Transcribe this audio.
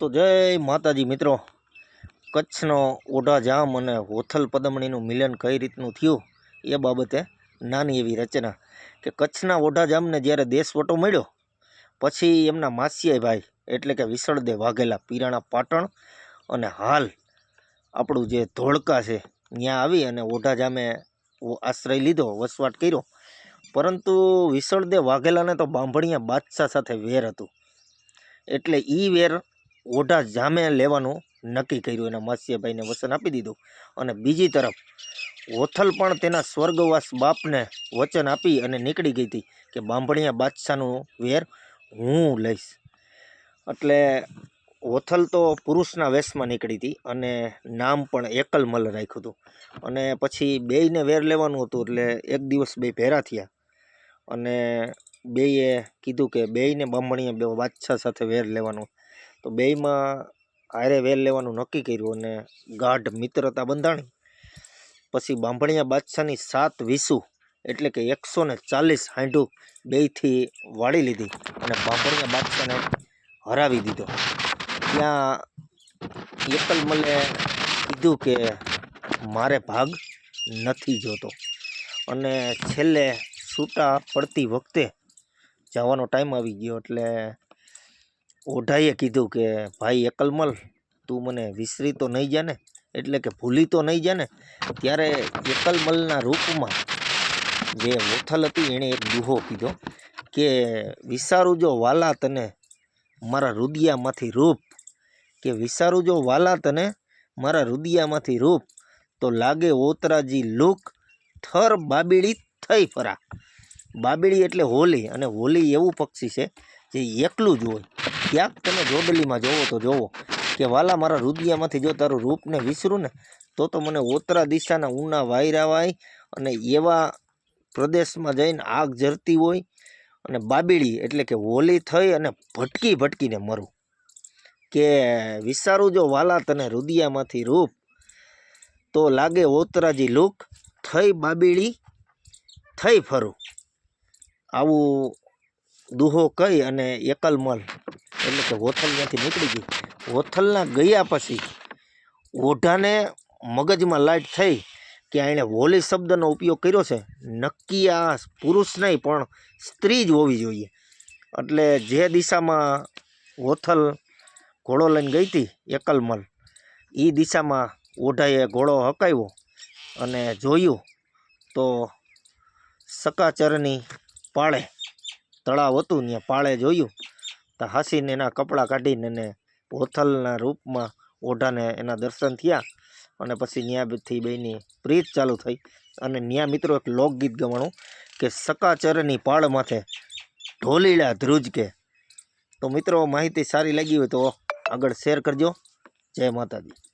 તો જય માતાજી મિત્રો. કચ્છનો ઓઢાજામ અને હોથલ પદમણીનું મિલન કઈ રીતનું થયું એ બાબતે નાની એવી રચના. કે કચ્છના ઓઢાજામને જ્યારે દેશવટો મળ્યો, પછી એમના માસિયાઈ ભાઈ, એટલે કે વિસળદે વાઘેલા પીરાણા પાટણ અને હાલ આપણું જે ધોળકા છે ત્યાં આવી અને ઓઢાજામે આશ્રય લીધો, વસવાટ કર્યો. પરંતુ વિસળદે વાઘેલાને તો બાંભણિયા બાદશાહ સાથે વેર હતું. એટલે ઈ વેર ઓઢા જામે લેવાનું નક્કી કર્યું એના માસિયાભાઈને વચન આપી દીધું. અને બીજી તરફ, ઓથલ પણ તેના સ્વર્ગવાસ બાપને વચન આપી અને નીકળી ગઈ હતી કે બાંભણિયા બાદશાહનું વેર હું લઈશ. એટલે ઓથલ તો પુરુષના વેશમાં નીકળી હતી અને નામ પણ એકલમલ રાખ્યું હતું. અને પછી બેયને વેર લેવાનું હતું એટલે એક દિવસ બે ભેરા થયા. અને બેયે કીધું કે બેયને બાંભણીએ બે બાદશાહ સાથે વેર લેવાનું તો બેયમાં હારે વેલ લેવાનું નક્કી કર્યું અને ગાઢ મિત્રતા બંધાણી. પછી બાંભણિયા બાદશાહની સાત વીસુ, એટલે કે એકસો ને ચાલીસ હાંઢું બેયથી વાળી લીધી અને બાંભણિયા બાદશાહને હરાવી દીધો. ત્યાં એકલમલે કીધું કે મારે ભાગ નથી જોતો. અને છેલ્લે છૂટા પડતી વખતે જવાનો ટાઈમ આવી ગયો એટલે ઓઢાએ કીધું કે, ભાઈ એકલમલ તું મને વિસરી તો નહીં જાને, એટલે કે ભૂલી તો નહીં જાને. ત્યારે એકલમલના રૂપમાં જે ઓથલ હતી, એણે એક દુહો કીધો કે, વિસારું જો વાલા તને મારા રુદિયામાંથી રૂપ, કે વિસારું જો વાલા તને મારા રુદિયામાંથી રૂપ, તો લાગે ઓતરાજી લુક થર બાબીડી થઈ ફરા. બાબીડી એટલે હોલી, અને હોલી એવું પક્ષી છે જે એકલું જ હોય. ક્યાંક તમે જોડલીમાં જોવો તો જોવો. કે વાલા, મારા રુદિયામાંથી જો તારું રૂપને વિસરું ને, તો તો મને ઓતરા દિશાના ઊના વાયરા વાય અને એવા પ્રદેશમાં જઈને આગ ઝરતી હોય અને બાબીડી એટલે કે હોલી થઈ અને ભટકી ભટકીને મરું. કે વિસારું જો વાલા તને રુદિયામાંથી રૂપ, તો લાગે ઓતરાજી લુક, થઈ બાબીડી થઈ ફરું. આવું દુહો કહી અને એકલમલ એટલે કે હોથલ ત્યાંથી નીકળી ગઈ. હોથલના ગયા પછી ઓઢાને મગજમાં લાઈટ થઈ કે એણે હોલી શબ્દનો ઉપયોગ કર્યો છે. નક્કી આ પુરુષ નહીં, પણ સ્ત્રી જ હોવી જોઈએ. એટલે જે દિશામાં હોથલ ઘોડો લઈને ગઈ હતી, એકલમલ એ દિશામાં ઓઢાએ ઘોડો હકાવ્યો અને જોયું તો સકાચરની પાળે તળાવ હતું, ત્યાં પાળે જોયું તો હસીને એના કપડાં કાઢીને એને પોથલના રૂપમાં ઓઢાને એના દર્શન થયા અને પછી ત્યાંથી બેની પ્રીત ચાલુ થઈ. અને ન્યા મિત્રો એક લોકગીત ગવાણું કે સકાચરની પાળ માથે ઢોલીડા ધ્રુજ કે. તો મિત્રો માહિતી સારી લાગી હોય તો આગળ શેર કરજો. જય માતાજી.